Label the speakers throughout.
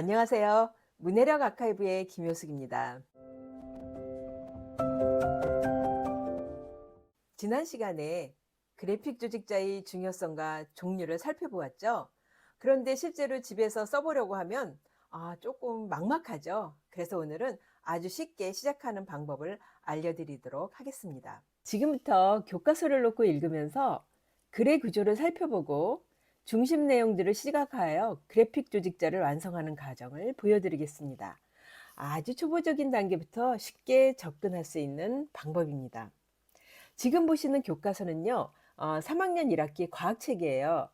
Speaker 1: 안녕하세요. 문해력 아카이브의 김효숙입니다. 지난 시간에 그래픽 조직자의 중요성과 종류를 살펴보았죠. 그런데 실제로 집에서 써보려고 하면 아, 조금 막막하죠. 그래서 오늘은 아주 쉽게 시작하는 방법을 알려드리도록 하겠습니다. 지금부터 교과서를 놓고 읽으면서 글의 구조를 살펴보고 중심 내용들을 시각하여 그래픽 조직자를 완성하는 과정을 보여드리겠습니다. 아주 초보적인 단계부터 쉽게 접근할 수 있는 방법입니다. 지금 보시는 교과서는요, 어, 3학년 1학기 과학책이에요.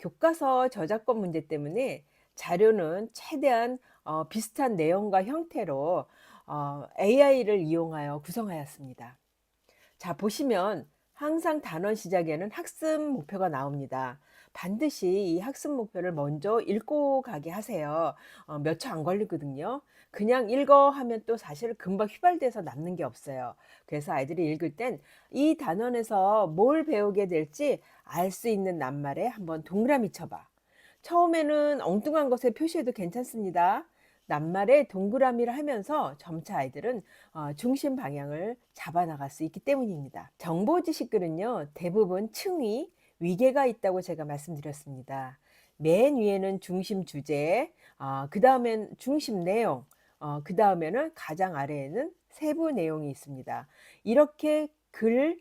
Speaker 1: 교과서 저작권 문제 때문에 자료는 최대한 어, 비슷한 내용과 형태로 어, AI를 이용하여 구성하였습니다. 자, 보시면 항상 단원 시작에는 학습 목표가 나옵니다. 반드시 이 학습 목표를 먼저 읽고 가게 하세요. 어, 몇초 안 걸리거든요. 그냥 읽어 하면 또 사실 금방 휘발돼서 남는 게 없어요. 그래서 아이들이 읽을 땐 이 단원에서 뭘 배우게 될지 알 수 있는 낱말에 한번 동그라미 쳐봐. 처음에는 엉뚱한 것에 표시해도 괜찮습니다. 낱말에 동그라미를 하면서 점차 아이들은 어, 중심 방향을 잡아 나갈 수 있기 때문입니다. 정보 지식글은요, 대부분 층위, 위계가 있다고 제가 말씀드렸습니다. 맨 위에는 중심 주제, 어, 그 다음엔 중심 내용, 어, 그 다음에는 가장 아래에는 세부 내용이 있습니다. 이렇게 글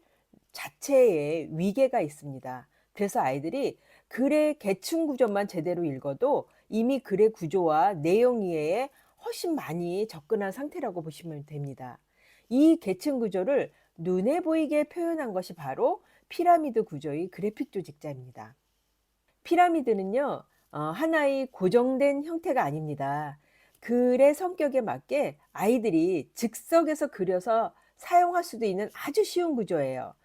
Speaker 1: 자체에 위계가 있습니다. 그래서 아이들이 글의 계층 구조만 제대로 읽어도 이미 글의 구조와 내용 이해에 훨씬 많이 접근한 상태라고 보시면 됩니다. 이 계층 구조를 눈에 보이게 표현한 것이 바로 피라미드 구조의 그래픽 조직자입니다. 피라미드는요, 어, 하나의 고정된 형태가 아닙니다. 글의 성격에 맞게 아이들이 즉석에서 그려서 사용할 수도 있는 아주 쉬운 구조예요.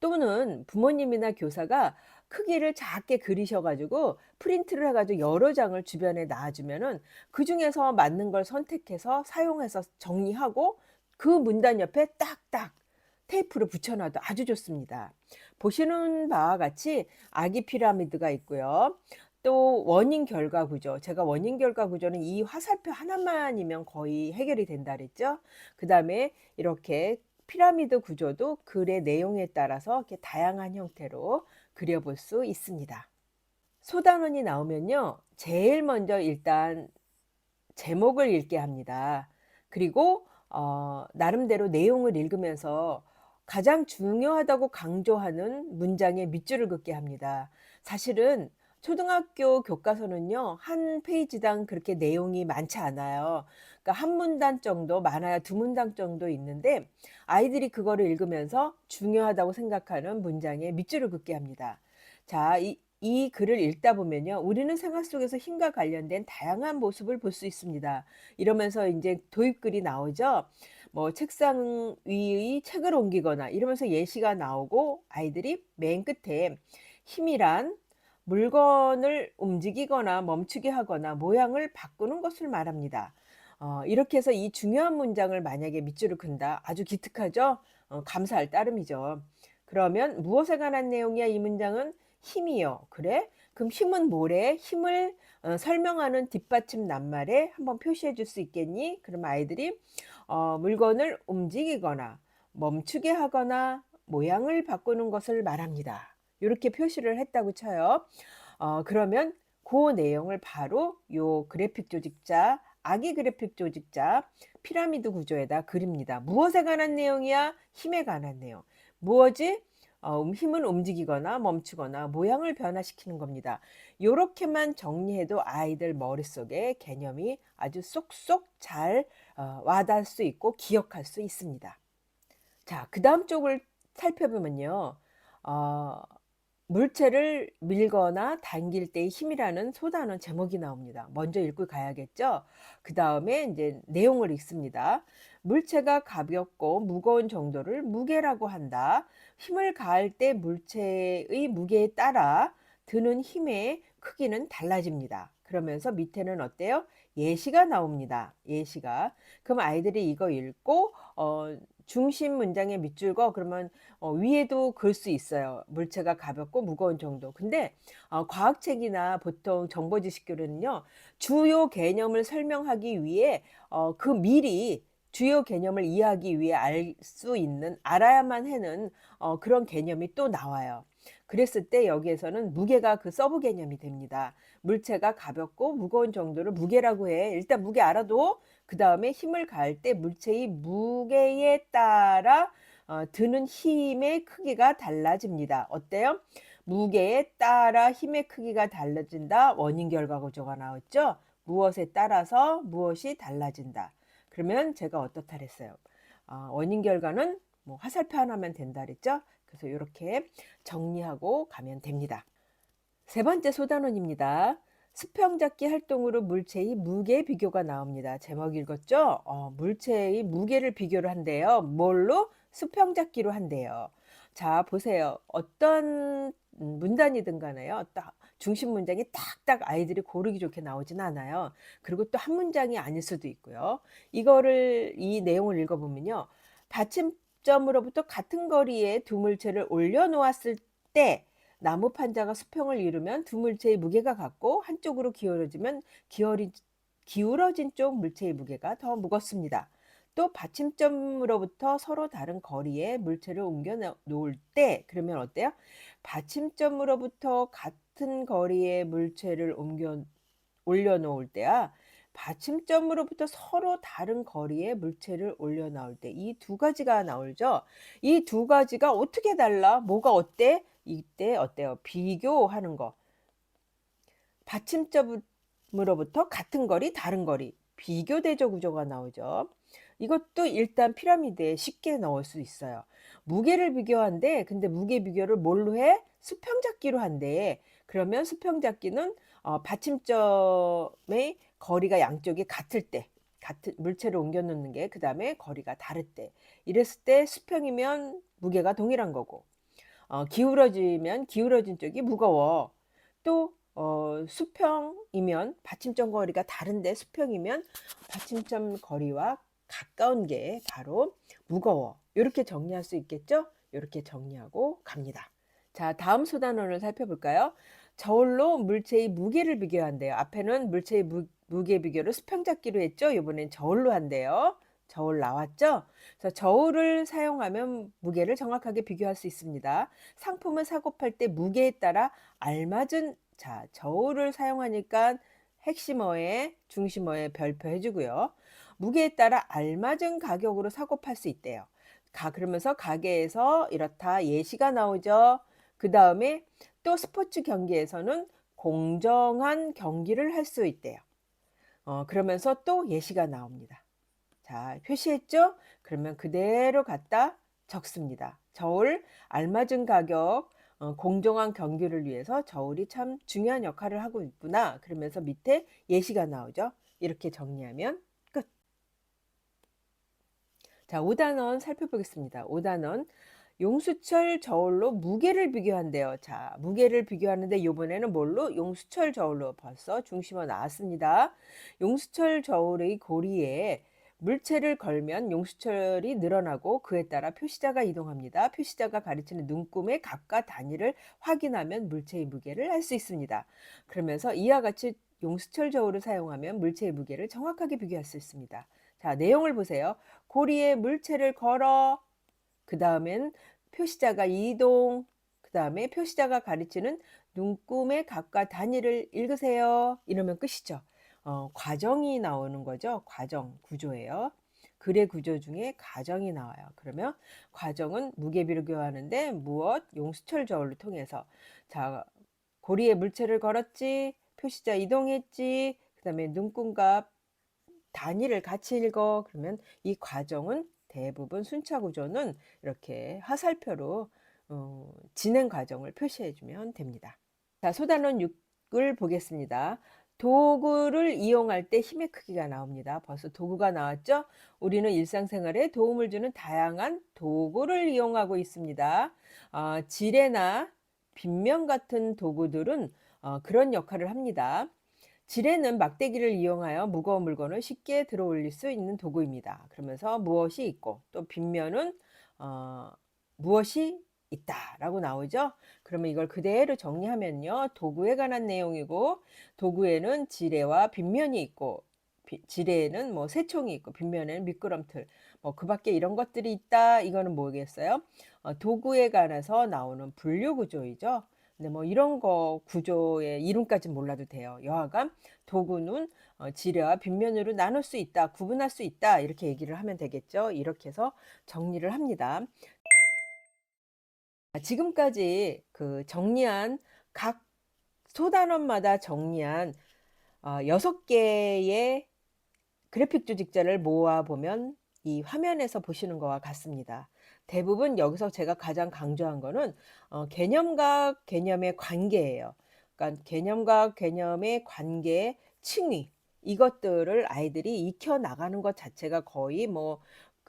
Speaker 1: 또는 부모님이나 교사가 크기를 작게 그리셔가지고 프린트를 해가지고 여러 장을 주변에 놔주면은 그 중에서 맞는 걸 선택해서 사용해서 정리하고 그 문단 옆에 딱딱 테이프를 붙여놔도 아주 좋습니다. 보시는 바와 같이 아기 피라미드가 있고요. 또 원인 결과 구조. 제가 원인 결과 구조는 이 화살표 하나만이면 거의 해결이 된다 그랬죠. 그 다음에 이렇게 피라미드 구조도 글의 내용에 따라서 이렇게 다양한 형태로 그려볼 수 있습니다. 소단원이 나오면요. 제일 먼저 일단 제목을 읽게 합니다. 그리고 어, 나름대로 내용을 읽으면서 가장 중요하다고 강조하는 문장에 밑줄을 긋게 합니다. 사실은 초등학교 교과서는요, 한 페이지당 그렇게 내용이 많지 않아요. 그러니까 한 문단 정도, 많아야 두 문단 정도 있는데, 아이들이 그거를 읽으면서 중요하다고 생각하는 문장에 밑줄을 긋게 합니다. 자, 이, 이 글을 읽다 보면요, 우리는 생활 속에서 힘과 관련된 다양한 모습을 볼 수 있습니다. 이러면서 이제 도입글이 나오죠. 뭐 책상 위의 책을 옮기거나 이러면서 예시가 나오고 아이들이 맨 끝에 힘이란 물건을 움직이거나 멈추게 하거나 모양을 바꾸는 것을 말합니다. 어, 이렇게 해서 이 중요한 문장을 만약에 밑줄을 큰다. 아주 기특하죠? 어, 감사할 따름이죠. 그러면 무엇에 관한 내용이야 이 문장은? 힘이요. 그래? 그럼 힘은 뭐래? 힘을 어, 설명하는 뒷받침 낱말에 한번 표시해 줄 수 있겠니? 그럼 아이들이 어, 물건을 움직이거나 멈추게 하거나 모양을 바꾸는 것을 말합니다. 이렇게 표시를 했다고 쳐요. 어, 그러면 그 내용을 바로 요 그래픽 조직자, 아기 그래픽 조직자 피라미드 구조에다 그립니다. 무엇에 관한 내용이야? 힘에 관한 내용. 무엇이? 어, 음, 힘은 움직이거나 멈추거나 모양을 변화시키는 겁니다. 이렇게만 정리해도 아이들 머릿속에 개념이 아주 쏙쏙 잘 어, 와닿을 수 있고 기억할 수 있습니다. 자, 그 다음 쪽을 살펴보면요. 어, 물체를 밀거나 당길 때의 힘이라는 소단원 제목이 나옵니다. 먼저 읽고 가야겠죠? 그 다음에 이제 내용을 읽습니다. 물체가 가볍고 무거운 정도를 무게라고 한다. 힘을 가할 때 물체의 무게에 따라 드는 힘의 크기는 달라집니다. 그러면서 밑에는 어때요? 예시가 나옵니다. 예시가. 그럼 아이들이 이거 읽고 어, 중심 문장에 밑줄 거 그러면 어, 위에도 글 수 있어요. 물체가 가볍고 무거운 정도. 근데 어, 과학책이나 보통 정보 지식교류는요. 주요 개념을 설명하기 위해 어, 그 미리 주요 개념을 이해하기 위해 알 수 있는 알아야만 하는 어, 그런 개념이 또 나와요. 그랬을 때 여기에서는 무게가 그 서브 개념이 됩니다. 물체가 가볍고 무거운 정도를 무게라고 해. 일단 무게 알아도 그 다음에 힘을 가할 때 물체의 무게에 따라 어, 드는 힘의 크기가 달라집니다. 어때요? 무게에 따라 힘의 크기가 달라진다. 원인 결과 구조가 나왔죠? 무엇에 따라서 무엇이 달라진다. 그러면 제가 어떻다 그랬어요? 어, 원인 결과는 뭐 화살표 하나면 된다 그랬죠? 그래서 이렇게 정리하고 가면 됩니다. 세 번째 소단원입니다. 수평잡기 활동으로 물체의 무게 비교가 나옵니다. 제목 읽었죠? 어, 물체의 무게를 비교를 한대요. 뭘로? 수평잡기로 한대요. 자, 보세요. 어떤 문단이든 간에요. 딱 중심 문장이 딱딱 아이들이 고르기 좋게 나오진 않아요. 그리고 또 한 문장이 아닐 수도 있고요. 이거를 이 내용을 읽어보면요. 받침점으로부터 같은 거리에 두 물체를 올려놓았을 때 나무 판자가 수평을 이루면 두 물체의 무게가 같고 한쪽으로 기울어지면 기울이, 기울어진 쪽 물체의 무게가 더 무겁습니다. 또 받침점으로부터 서로 다른 거리에 물체를 옮겨 놓을 때 그러면 어때요? 받침점으로부터 같은 거리에 물체를 옮겨 올려 놓을 때야 받침점으로부터 서로 다른 거리에 물체를 올려놓을 때이 두 가지가 나오죠. 이 두 가지가 어떻게 달라? 뭐가 어때? 이때 어때요? 비교하는 거. 받침점으로부터 같은 거리, 다른 거리. 비교 대조 구조가 나오죠. 이것도 일단 피라미드에 쉽게 넣을 수 있어요. 무게를 비교한데 근데 무게 비교를 뭘로 해? 수평잡기로 한대. 그러면 수평잡기는 어, 받침점의 거리가 양쪽이 같을 때 같은 물체를 옮겨 놓는 게 그 다음에 거리가 다를 때 이랬을 때 수평이면 무게가 동일한 거고 어, 기울어지면 기울어진 쪽이 무거워. 또 어, 수평이면 받침점 거리가 다른데 수평이면 받침점 거리와 가까운 게 바로 무거워. 이렇게 정리할 수 있겠죠? 이렇게 정리하고 갑니다. 자, 다음 소단원을 살펴볼까요? 저울로 물체의 무게를 비교한대요. 앞에는 물체의 무, 무게 비교를 수평 잡기로 했죠? 이번엔 저울로 한대요. 저울 나왔죠? 그래서 저울을 사용하면 무게를 정확하게 비교할 수 있습니다. 상품을 사고 팔 때 무게에 따라 알맞은 자 저울을 사용하니까 핵심어에 중심어에 별표 해주고요. 무게에 따라 알맞은 가격으로 사고 팔 수 있대요. 가 그러면서 가게에서 이렇다 예시가 나오죠. 그 다음에 또 스포츠 경기에서는 공정한 경기를 할 수 있대요. 어, 그러면서 또 예시가 나옵니다. 자, 표시했죠? 그러면 그대로 갖다 적습니다. 저울 알맞은 가격, 어, 공정한 경기를 위해서 저울이 참 중요한 역할을 하고 있구나. 그러면서 밑에 예시가 나오죠. 이렇게 정리하면 끝. 자, 5단원 살펴보겠습니다. 5단원. 용수철 저울로 무게를 비교한대요. 자, 무게를 비교하는데 이번에는 뭘로? 용수철 저울로 벌써 중심어 나왔습니다. 용수철 저울의 고리에 물체를 걸면 용수철이 늘어나고 그에 따라 표시자가 이동합니다. 표시자가 가리키는 눈금의 값과 단위를 확인하면 물체의 무게를 알 수 있습니다. 그러면서 이와 같이 용수철 저울을 사용하면 물체의 무게를 정확하게 비교할 수 있습니다. 자, 내용을 보세요. 고리에 물체를 걸어 그 다음엔 표시자가 이동 그 다음에 표시자가 가리키는 눈금의 값과 단위를 읽으세요. 이러면 끝이죠. 어, 과정이 나오는 거죠. 과정 구조예요. 글의 구조 중에 과정이 나와요. 그러면 과정은 무게 비교하는데 무엇? 용수철 저울을 통해서 자 고리에 물체를 걸었지, 표시자 이동했지, 그 다음에 눈금값 단위를 같이 읽어. 그러면 이 과정은 대부분 순차 구조는 이렇게 화살표로 어, 진행 과정을 표시해 주면 됩니다. 자, 소단원 6을 보겠습니다. 도구를 이용할 때 힘의 크기가 나옵니다. 벌써 도구가 나왔죠? 우리는 일상생활에 도움을 주는 다양한 도구를 이용하고 있습니다. 어, 지뢰나 빗면 같은 도구들은 어, 그런 역할을 합니다. 지뢰는 막대기를 이용하여 무거운 물건을 쉽게 들어 올릴 수 있는 도구입니다. 그러면서 무엇이 있고 또 빗면은 어, 무엇이 있다라고 나오죠. 그러면 이걸 그대로 정리하면요. 도구에 관한 내용이고 도구에는 지뢰와 빗면이 있고 비- 지뢰에는 뭐 새총이 있고 빗면에는 미끄럼틀 뭐 그 밖에 이런 것들이 있다. 이거는 뭐겠어요? 어, 도구에 관해서 나오는 분류 구조이죠. 근데 뭐 이런 거 구조의 이름까지 몰라도 돼요. 여하간 도구는 어, 지뢰와 빗면으로 나눌 수 있다, 구분할 수 있다 이렇게 얘기를 하면 되겠죠. 이렇게 해서 정리를 합니다. 아, 지금까지 그 정리한 각 소단원마다 정리한 어, 여섯 개의 그래픽 조직자를 모아 보면 이 화면에서 보시는 것과 같습니다. 대부분 여기서 제가 가장 강조한 거는 어, 개념과 개념의 관계예요. 그러니까 개념과 개념의 관계, 층위 이것들을 아이들이 익혀 나가는 것 자체가 거의 뭐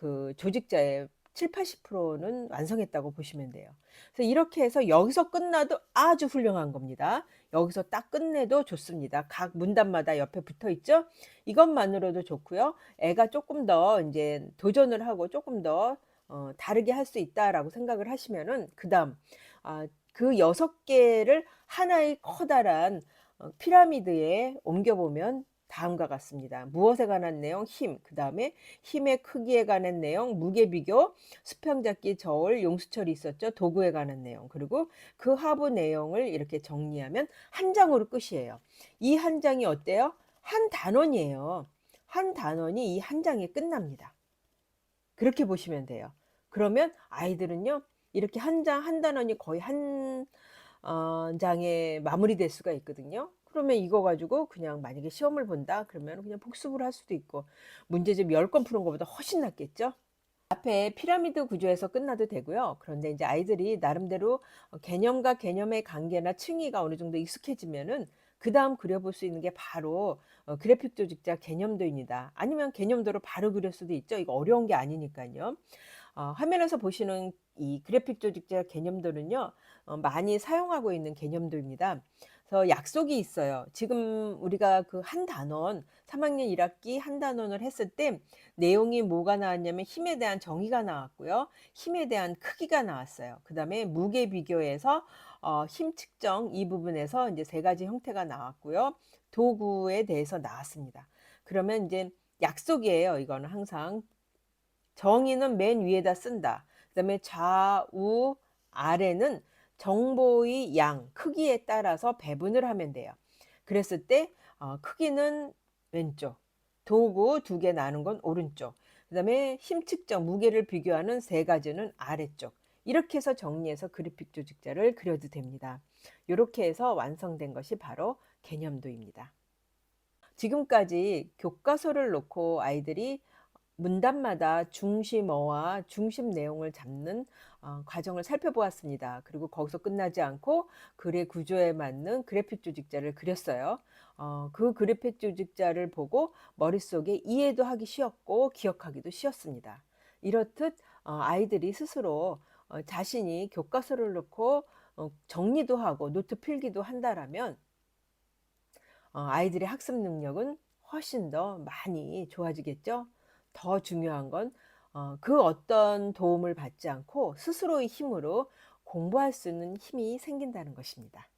Speaker 1: 그 조직자의 7, 80%는 완성했다고 보시면 돼요. 그래서 이렇게 해서 여기서 끝나도 아주 훌륭한 겁니다. 여기서 딱 끝내도 좋습니다. 각 문단마다 옆에 붙어 있죠? 이것만으로도 좋고요. 애가 조금 더 이제 도전을 하고 조금 더 어, 다르게 할 수 있다라고 생각을 하시면은 그다음 아, 그 여섯 개를 하나의 커다란 어, 피라미드에 옮겨보면 다음과 같습니다. 무엇에 관한 내용, 힘. 그 다음에 힘의 크기에 관한 내용, 무게 비교, 수평잡기, 저울, 용수철이 있었죠. 도구에 관한 내용. 그리고 그 하부 내용을 이렇게 정리하면 한 장으로 끝이에요. 이 한 장이 어때요? 한 단원이에요. 한 단원이 이 한 장에 끝납니다. 그렇게 보시면 돼요. 그러면 아이들은요, 이렇게 한 장, 한 단원이 거의 한 어, 장에 마무리될 수가 있거든요. 그러면 이거 가지고 그냥 만약에 시험을 본다 그러면 그냥 복습을 할 수도 있고 문제집 10건 푸는 것보다 훨씬 낫겠죠. 앞에 피라미드 구조에서 끝나도 되고요. 그런데 이제 아이들이 나름대로 개념과 개념의 관계나 층위가 어느 정도 익숙해지면은 그 다음 그려볼 수 있는 게 바로 어, 그래픽 조직자 개념도입니다. 아니면 개념도로 바로 그릴 수도 있죠. 이거 어려운 게 아니니까요. 어, 화면에서 보시는 이 그래픽 조직자 개념도는요, 어, 많이 사용하고 있는 개념도입니다. 그래서 약속이 있어요. 지금 우리가 그 한 단원, 3학년 1학기 한 단원을 했을 때 내용이 뭐가 나왔냐면 힘에 대한 정의가 나왔고요. 힘에 대한 크기가 나왔어요. 그 다음에 무게 비교에서 어, 힘 측정 이 부분에서 이제 세 가지 형태가 나왔고요. 도구에 대해서 나왔습니다. 그러면 이제 약속이에요. 이거는 항상 정의는 맨 위에다 쓴다. 그 다음에 좌우 아래는 정보의 양, 크기에 따라서 배분을 하면 돼요. 그랬을 때 어, 크기는 왼쪽, 도구 두 개 나눈 건 오른쪽, 그 다음에 힘 측정, 무게를 비교하는 세 가지는 아래쪽. 이렇게 해서 정리해서 그래픽 조직자를 그려도 됩니다. 이렇게 해서 완성된 것이 바로 개념도입니다. 지금까지 교과서를 놓고 아이들이 문단마다 중심어와 중심 내용을 잡는 어, 과정을 살펴보았습니다. 그리고 거기서 끝나지 않고 글의 구조에 맞는 그래픽 조직자를 그렸어요. 어, 그 그래픽 조직자를 보고 머릿속에 이해도 하기 쉬웠고 기억하기도 쉬웠습니다. 이렇듯 어, 아이들이 스스로 어, 자신이 교과서를 놓고 어, 정리도 하고 노트 필기도 한다라면 어, 아이들의 학습 능력은 훨씬 더 많이 좋아지겠죠. 더 중요한 건 어, 그 어떤 도움을 받지 않고 스스로의 힘으로 공부할 수 있는 힘이 생긴다는 것입니다.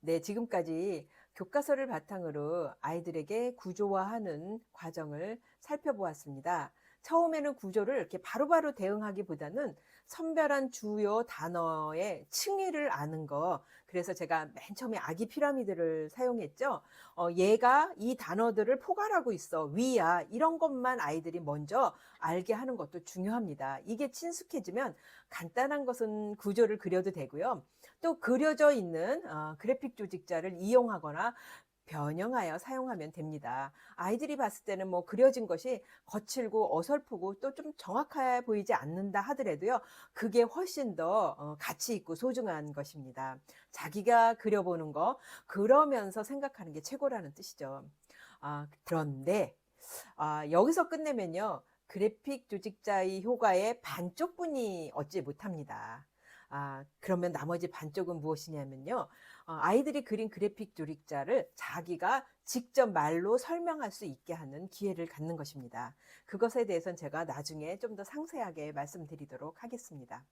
Speaker 1: 네, 지금까지 교과서를 바탕으로 아이들에게 구조화하는 과정을 살펴보았습니다. 처음에는 구조를 이렇게 바로바로 대응하기보다는 선별한 주요 단어의 층위를 아는 거. 그래서 제가 맨 처음에 아기 피라미드를 사용했죠. 어, 얘가 이 단어들을 포괄하고 있어. 위야. 이런 것만 아이들이 먼저 알게 하는 것도 중요합니다. 이게 친숙해지면 간단한 것은 구조를 그려도 되고요. 또 그려져 있는 어, 그래픽 조직자를 이용하거나 변형하여 사용하면 됩니다. 아이들이 봤을 때는 뭐 그려진 것이 거칠고 어설프고 또 좀 정확해 보이지 않는다 하더라도요, 그게 훨씬 더 어, 가치 있고 소중한 것입니다. 자기가 그려보는 거, 그러면서 생각하는 게 최고라는 뜻이죠. 아, 그런데, 아, 여기서 끝내면요, 그래픽 조직자의 효과의 반쪽뿐이 얻지 못합니다. 아, 그러면 나머지 반쪽은 무엇이냐면요. 어, 아이들이 그린 그래픽 조직자를 자기가 직접 말로 설명할 수 있게 하는 기회를 갖는 것입니다. 그것에 대해서는 제가 나중에 좀 더 상세하게 말씀드리도록 하겠습니다.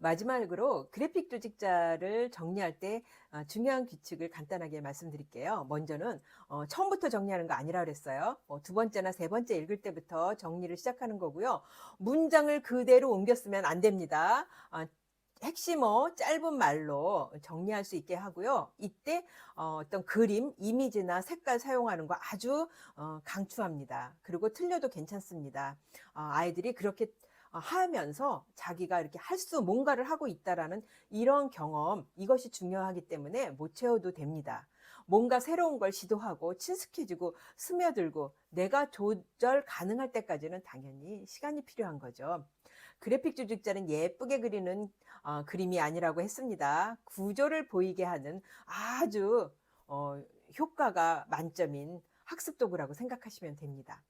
Speaker 1: 마지막으로 그래픽 조직자를 정리할 때 어, 중요한 규칙을 간단하게 말씀드릴게요. 먼저는 어, 처음부터 정리하는 거 아니라 그랬어요. 뭐두 번째나 세 번째 읽을 때부터 정리를 시작하는 거고요. 문장을 그대로 옮겨 쓰면 안 됩니다. 어, 핵심어 짧은 말로 정리할 수 있게 하고요. 이때 어, 떤 그림, 이미지나 색깔 사용하는 거 아주 어, 강추합니다. 그리고 틀려도 괜찮습니다. 어, 아이들이 그렇게 어, 하면서 자기가 이렇게 할 수 뭔가를 하고 있다라는 이런 경험 이것이 중요하기 때문에 못 채워도 됩니다. 뭔가 새로운 걸 시도하고 친숙해지고 스며들고 내가 조절 가능할 때까지는 당연히 시간이 필요한 거죠. 그래픽 조직자는 예쁘게 그리는 어, 그림이 아니라고 했습니다. 구조를 보이게 하는 아주 어, 효과가 만점인 학습 도구라고 생각하시면 됩니다.